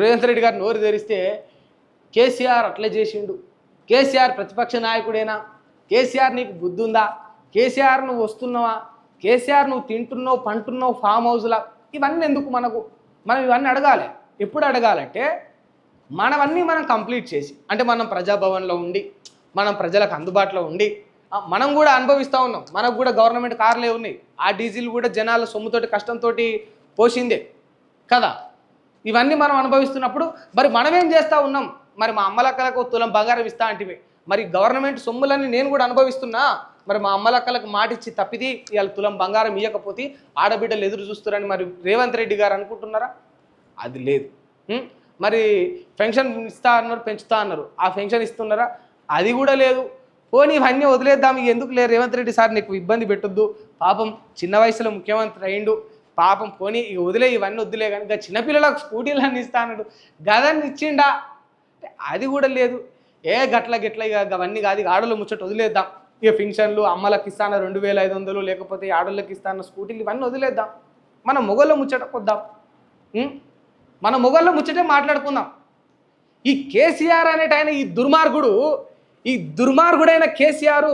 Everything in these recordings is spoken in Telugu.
రేవంత్ రెడ్డి గారు నోరు తెరిస్తే కేసీఆర్ అట్లే చేసిండు. కేసీఆర్ ప్రతిపక్ష నాయకుడేనా? కేసీఆర్ నీకు బుద్ధి ఉందా కేసీఆర్ నువ్వు వస్తున్నావా? కేసీఆర్ నువ్వు తింటున్నావు పంటున్నావు ఫామ్ హౌస్లా ఇవన్నీ ఎందుకు మనకు? మనం ఇవన్నీ అడగాలి. ఎప్పుడు అడగాలంటే మనవన్నీ మనం కంప్లీట్ చేసి అంటే మనం ప్రజాభవన్లో ఉండి మనం ప్రజలకు అందుబాటులో ఉండి మనం కూడా అనుభవిస్తూ ఉన్నాం. మనకు కూడా గవర్నమెంట్ కార్లే ఉన్నాయి. ఆ డీజిల్ కూడా జనాల సొమ్ముతోటి కష్టంతో పోసిందే. కదా? ఇవన్నీ మనం అనుభవిస్తున్నప్పుడు మరి మనం ఏం చేస్తూ ఉన్నాం? మరి మా అమ్మలక్కలకు తులం బంగారం ఇస్తా అంటే మరి గవర్నమెంట్ సొమ్ములన్నీ నేను కూడా అనుభవిస్తున్నా. మరి మా అమ్మలక్కలకు మాట ఇచ్చి తప్పిది ఇవాళ తులం బంగారం ఇవ్వకపోతే ఆడబిడ్డలు ఎదురు చూస్తారని మరి రేవంత్ రెడ్డి గారు అనుకుంటున్నారా? అది లేదు? మరి పెన్షన్ ఇస్తా అన్నారు పెంచుతా అన్నారు. ఆ పెన్షన్ ఇస్తున్నారా? అది కూడా లేదు. పోనీ ఇవన్నీ వదిలేద్దాం. ఎందుకు లేదు రేవంత్ రెడ్డి సార్ నీకు ఇబ్బంది పెట్టొద్దు? పాపం చిన్న వయసులో ముఖ్యమంత్రి అయిండు. పాపం పోనీ ఇక వదిలే ఇవన్నీ వద్దులే కానీ చిన్నపిల్లలకు స్కూటీలు అన్ని ఇస్తా గదని ఇచ్చిండా? అది కూడా లేదు. ఏ గట్ల గిట్ల ఇక అవన్నీ కాదు ఇక ఆడోళ్ళు ముచ్చట వదిలేద్దాం. ఇక పెన్షన్లు అమ్మలకు ఇస్తాన రెండు వేల ఐదు వందలు లేకపోతే ఆడోళ్ళకి ఇస్తాన స్కూటీలు ఇవన్నీ వదిలేద్దాం. మన మొగల్లో ముచ్చట కొద్దాం. మన మొగల్లో ముచ్చటే మాట్లాడుకుందాం. ఈ కేసీఆర్ అనేట ఆయన ఈ దుర్మార్గుడు ఈ దుర్మార్గుడైన కేసీఆర్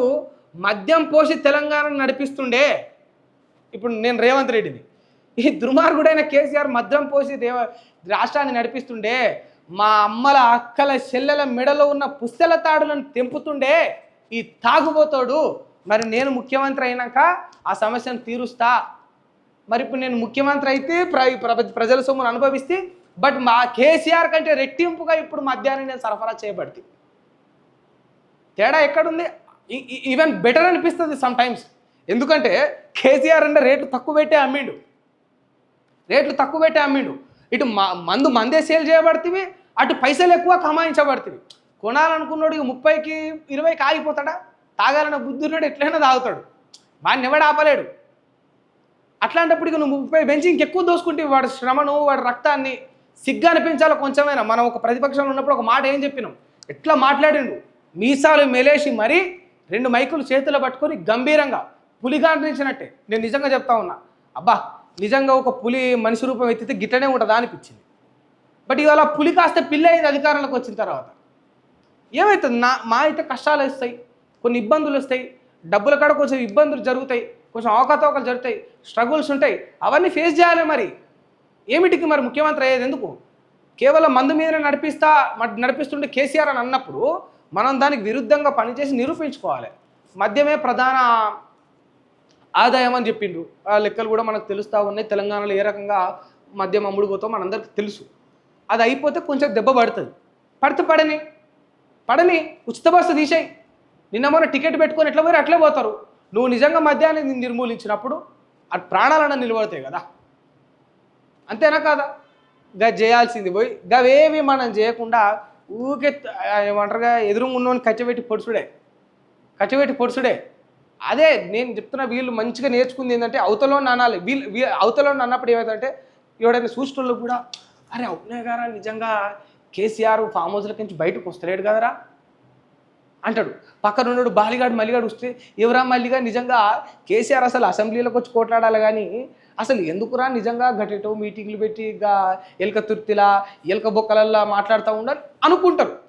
మద్యం పోసి తెలంగాణను నడిపిస్తుండే. ఇప్పుడు నేను రేవంత్ రెడ్డిని. ఈ దుర్మార్గుడైన కేసీఆర్ మద్యం పోసి దేవ రాష్ట్రాన్ని నడిపిస్తుండే మా అమ్మల అక్కల చెల్లెల మెడలో ఉన్న పుస్తెల తాడులను తెంపుతుండే ఈ తాగుబోతాడు. మరి నేను ముఖ్యమంత్రి అయినాక ఆ సమస్యను తీరుస్తా. మరి ఇప్పుడు నేను ముఖ్యమంత్రి అయితే ప్ర ప్రజల సొమ్మును అనుభవిస్తే బట్ మా కేసీఆర్ కంటే రెట్టింపుగా ఇప్పుడు మధ్యాహ్నం నేను సరఫరా చేయబడితే. తేడా ఎక్కడుంది? ఈ- ఈవెన్ బెటర్ అనిపిస్తుంది సమ్ టైమ్స్ ఎందుకంటే కేసీఆర్ అంటే రేట్లు తక్కువ పెట్టే అమ్మిండు. రేట్లు తక్కువ పెట్టి అమ్మిండు. ఇటు మ- మందు మందే సేల్ చేయబడుతుంది అటు పైసలు ఎక్కువ కమాయించబడుతుంది కొనాలనుకున్నాడు ఇక ముప్పైకి ఇరవైకి ఆగిపోతాడా? తాగాలన్న బుద్ధి ఉన్నాడు ఎట్లయినా తాగుతాడు. వాడిని ఎవడు ఆపలేడు. అట్లాంటప్పుడు ఇక నువ్వు ముప్పై పెంచి ఇంకెక్కువ దోసుకుంటే వాడి శ్రమను వాడి రక్తాన్ని సిగ్గా అనిపించాలో కొంచెమైనా. మనం ఒక ప్రతిపక్షంలో ఉన్నప్పుడు ఒక మాట ఏం చెప్పినాం? ఎట్లా మాట్లాడిండు? మీసాలు మెలేసి మరీ రెండు మైకులు చేతిలో పట్టుకొని గంభీరంగా పులిగాండ్రించినట్టే. నేను నిజంగా చెప్తా ఉన్నా. అబ్బా నిజంగా ఒక పులి మనిషి రూపం ఎత్తితే గిట్టనే ఉంటుందా అనిపించింది. బట్ ఇవాళ పులి కాస్త పిల్ల అయింది అధికారంలోకి వచ్చిన తర్వాత ఏమవుతుంది నా మా అయితే కష్టాలు వస్తాయి కొన్ని ఇబ్బందులు వస్తాయి డబ్బుల కాడ కొంచెం ఇబ్బందులు జరుగుతాయి కొంచెం అవకతవకలు జరుగుతాయి స్ట్రగుల్స్ ఉంటాయి అవన్నీ ఫేస్ చేయాలి మరి. ఏమిటికి మరి ముఖ్యమంత్రి అయ్యేది ఎందుకు? కేవలం మందు మీద నడిపిస్తా నడిపిస్తుంటే కేసీఆర్ అని అన్నప్పుడు మనం దానికి విరుద్ధంగా పనిచేసి నిరూపించుకోవాలి. మద్యమే ప్రధాన ఆదాయం అని చెప్పిండ్రు. ఆ లెక్కలు కూడా మనకు తెలుస్తూ ఉన్నాయి. తెలంగాణలో ఏ రకంగా మద్యం అమ్ముడు పోతాం తెలుసు. అది అయిపోతే కొంచెం దెబ్బ పడుతుంది. పడితే పడని పడని ఉచిత బస్సు తీసేయి. నిన్న మొన్న టికెట్ పెట్టుకొని ఎట్లా పోయి అట్లే పోతారు. నువ్వు నిజంగా మద్యాన్ని నిర్మూలించినప్పుడు అటు ప్రాణాలన్న నిలబడతాయి కదా. అంతేనా కాదా? గా చేయాల్సింది పోయి గవేవి మనం చేయకుండా ఊకే త- ఏమంటారుగా ఎదురుగున్నోని కచ్చబెట్టి పొడుచుడే. కచ్చబెట్టి పొడుచుడే. అదే నేను చెప్తున్నా వీళ్ళు మంచిగా నేర్చుకుంది ఏంటంటే అవతలో అనాలి వీళ్ళు వీ- అవతలో అన్నప్పుడు ఏమైందంటే ఎవడైనా చూసేటోళ్ళు కూడా అరే అవునే గారా నిజంగా కేసీఆర్ ఫామ్ హౌస్ల నుంచి బయటకు వస్తలేడు కదరా? అంటాడు. పక్కన ఉన్నాడు బాలిగాడు మల్లిగాడు వస్తే ఎవరా మల్లిగా నిజంగా కేసీఆర్ అసలు అసెంబ్లీలోకి వచ్చి కొట్లాడాలి కానీ అసలు ఎందుకురా నిజంగా గటెటో మీటింగ్లు పెట్టి ఇక ఎలక తుర్తిలా ఎలక బొక్కలల్లా మాట్లాడుతూ ఉండాలి అనుకుంటారు.